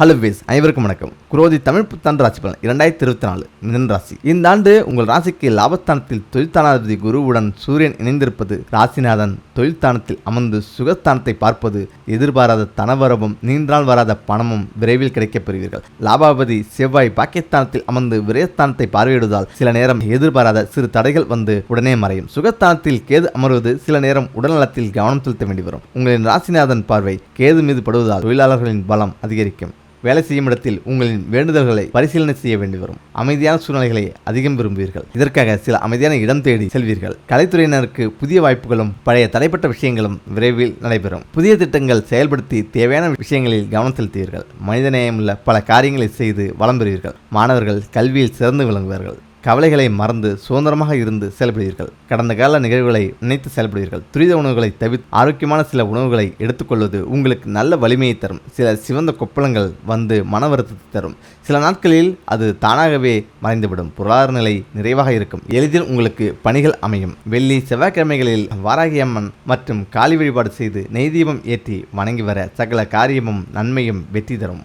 Hello ways அனைவருக்கும் வணக்கம். குரோதி தமிழ் புத்தாண்டு ராசி பலன் இரண்டாயிரத்தி இருபத்தி நாலு மிதன் ராசி. இந்த ஆண்டு உங்கள் ராசிக்கு லாபஸ்தானத்தில் தொழில்தானாதிபதி குருவுடன் சூரியன் இணைந்திருப்பது ராசிநாதன் தொழில்தானத்தில் அமர்ந்து சுகஸ்தானத்தை பார்ப்பது எதிர்பாராத தனவரவும் நீண்டால் வராத பணமும் விரைவில் கிடைக்கப் பெறுவீர்கள். லாபாபதி செவ்வாய் பாக்கியஸ்தானத்தில் அமர்ந்து விரயஸ்தானத்தை பார்வையிடுவதால் சில நேரம் எதிர்பாராத சிறு தடைகள் வந்து உடனே மறையும். சுகஸ்தானத்தில் கேது அமர்வது சில நேரம் உடல்நலத்தில் கவனம் செலுத்த வேண்டி வரும். உங்களின் ராசிநாதன் பார்வை கேது மீது படுவதால் தொழிலாளர்களின் பலம் அதிகரிக்கும். வேலை செய்யும் இடத்தில் உங்களின் வேண்டுதல்களை பரிசீலனை செய்ய வேண்டி வரும் அமைதியான சூழ்நிலைகளை அதிகம் விரும்புவீர்கள். இதற்காக சில அமைதியான இடம் தேடி செல்வீர்கள். கலைத்துறையினருக்கு புதிய வாய்ப்புகளும் பழைய தடைப்பட்ட விஷயங்களும் விரைவில் நடைபெறும். புதிய திட்டங்கள் செயல்படுத்தி தேவையான விஷயங்களில் கவனம் செலுத்துவீர்கள். மனிதநேயமுள்ள பல காரியங்களை செய்து வளம் பெறுவீர்கள். மாணவர்கள் கல்வியில் சிறந்து விளங்குவார்கள். கவலைகளை மறந்து சுதந்திரமாக இருந்து செயல்படுவீர்கள் கடந்த கால நிகழ்வுகளை நினைத்து செயல்படுவீர்கள் துரித உணவுகளை தவிர்த்து ஆரோக்கியமான சில உணவுகளை எடுத்துக்கொள்வது உங்களுக்கு நல்ல வலிமையை தரும். சில சிவந்த கொப்பளங்கள் வந்து மன வருத்தத்தை தரும். சில நாட்களில் அது தானாகவே மறைந்துவிடும். பொருளாதார நிலை நிறைவாக இருக்கும். எளிதில் உங்களுக்கு பணிகள் அமையும். வெள்ளி செவ்வாய்க்கிழமைகளில் வாராகி அம்மன் மற்றும் காளி வழிபாடு செய்து நெய் தீபம் ஏற்றி வணங்கி வர சகல காரியமும் நன்மையும் வெற்றி தரும்.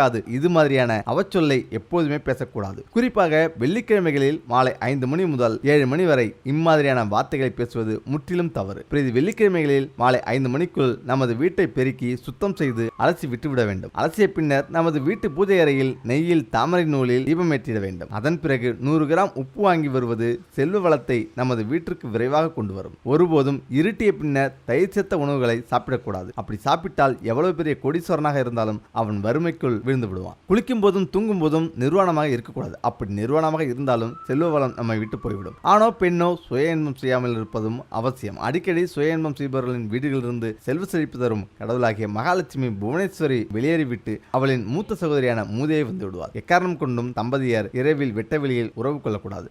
விளங்காது இது மாதிரியான அவச்சொல்லை எப்போதுமே பேசக்கூடாது. குறிப்பாக வெள்ளிக்கிழமைகளில் மாலை ஐந்து மணி முதல் ஏழு மணி வரை இம்மாதிரியான வார்த்தைகளை பேசுவது முற்றிலும் தவறு. பிரதி வெள்ளிக்கிழமைகளில் மாலை ஐந்து மணிக்குள் நமது வீட்டை பெருக்கி சுத்தம் செய்து அலசி விட்டுவிட வேண்டும். அலசிய பின்னர் நமது வீட்டு பூஜை அறையில் நெய்யில் தாமரை நூலில் தீபமேற்றிட வேண்டும். அதன் பிறகு நூறு கிராம் உப்பு வாங்கி வருவது செல்வ வளத்தை நமது வீட்டிற்கு விரைவாக கொண்டு வரும். ஒருபோதும் இருட்டிய பின்னர் தயிர் செத்த உணவுகளை சாப்பிடக்கூடாது. அப்படி சாப்பிட்டால் எவ்வளவு பெரிய கொடிசோரனாக இருந்தாலும் அவன் வறுமைக்குள் விழுந்து விடுவான். குளிக்கும் போதும் தூங்கும் போதும் நிர்வாணமாக இருக்கக்கூடாது. அப்படி நிர்வாணமாக இருந்தாலும் செல்வ வளம் நம்மை விட்டு போய்விடும். ஆணோ பெண்ணோ சுய இன்பம் செய்யாமல் இருப்பதும் அவசியம். அடிக்கடி சுய இன்பம் செய்பவர்களின் வீடுகளிலிருந்து செல்வ செழிப்பு தரும் கடவுளாகிய மகாலட்சுமி புவனேஸ்வரி வெளியேறிவிட்டு அவளின் மூத்த சகோதரியான மூதையை வந்து விடுவார். எக்காரணம் கொண்டும் தம்பதியர் இரவில் வெட்ட வெளியில் உறவு கொள்ளக்கூடாது.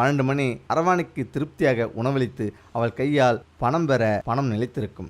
பன்னெண்டு மணி அரவாணிக்கு திருப்தியாக உணவளித்து அவள் கையால் பணம் பெற பணம் நிலைத்திருக்கும்.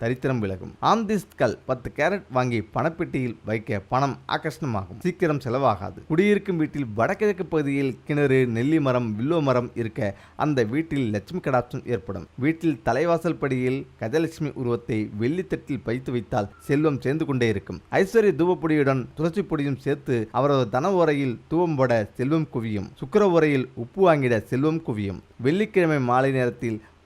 தரித்திரம் விலகும். ஆம்திஸ்ட் பத்து கேரட் வாங்கி பணப்பெட்டியில் வைக்க பணம் ஆகர்ஷணமாகும் சீக்கிரம் செலவாகாது. குடியிருக்கும் வீட்டில் வடகிழக்கு பகுதியில் கிணறு நெல்லி மரம் வில்லோ மரம் இருக்க அந்த வீட்டில் லட்சுமி கடாட்சம் ஏற்படும். வீட்டில் தலைவாசல் படியில் கஜலட்சுமி உருவத்தை வெள்ளித்தட்டில் வைத்து வைத்தால் செல்வம் சேர்ந்து கொண்டே இருக்கும். ஐஸ்வர்ய தூவப்பொடியுடன் துளசி பொடியும் சேர்த்து அவரது தன உரையில் தூவம் போட செல்வம் குவியும். சுக்கிர உரையில் உப்பு வாங்கிட செல்வம் குவியும். வெள்ளிக்கிழமை மாலை நேரத்தில்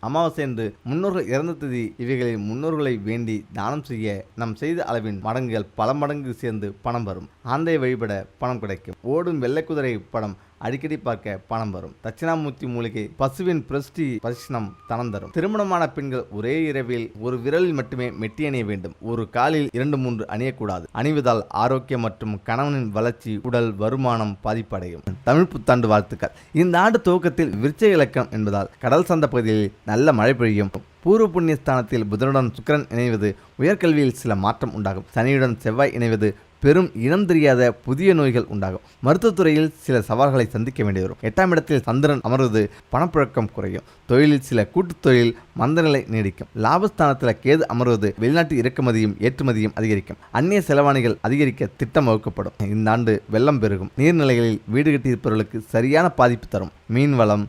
அமாவாசை என்று முன்னோர்கள் இறந்த திதி இவைகளில் முன்னோர்களை வேண்டி தானம் செய்ய நாம் செய்த அளவின் மடங்குகள் பல மடங்கு சேர்ந்து பணம் வரும். ஆந்தை வழிபட பணம் கிடைக்கும். ஓடும் வெள்ளை குதிரை படம் அடிக்கடி பார்க்க பணம் வரும். தட்சிணாமூர்த்தி மூலிகை பசுவின் பிரஸ்டி பரிசனம் தனம் தரும். திருமணமான பெண்கள் ஒரே இரவில் ஒரு விரலில் மட்டுமே மெட்டி அணிய வேண்டும். ஒரு காலில் இரண்டு மூன்று அணியக்கூடாது. அணிவதால் ஆரோக்கியம் மற்றும் கணவனின் வளர்ச்சி உடல் வருமானம் பாதிப்படையும். தமிழ் புத்தாண்டு வாழ்த்துக்கள். இந்த ஆண்டு துவக்கத்தில் விருச்ச இலக்கம் என்பதால் கடல் சந்த பகுதியில் நல்ல மழை பெய்யும். பூர்வ புண்ணிய ஸ்தானத்தில் புதனுடன் சுக்கிரன் இணைவது உயர்கல்வியில் சில மாற்றம் உண்டாகும். சனியுடன் செவ்வாய் இணைவது பெரும் இனம் தெரியாத புதிய நோய்கள் உண்டாகும். மருத்துவத்துறையில் சில சவால்களை சந்திக்க வேண்டி வரும். எட்டாம் இடத்தில் சந்திரன் அமர்வது பணப்புழக்கம் குறையும். தொழிலில் சில கூட்டுத் தொழில் மந்தநிலை நீடிக்கும். லாபஸ்தானத்தில் கேது அமர்வது வெளிநாட்டு இறக்குமதியும் ஏற்றுமதியும் அதிகரிக்கும். அந்நிய செலவாணிகள் அதிகரிக்க திட்டம் வகுக்கப்படும். இந்த ஆண்டு வெள்ளம் பெருகும். நீர்நிலைகளில் வீடு கட்டியிருப்பவர்களுக்கு சரியான பாதிப்பு தரும். மீன் வளம்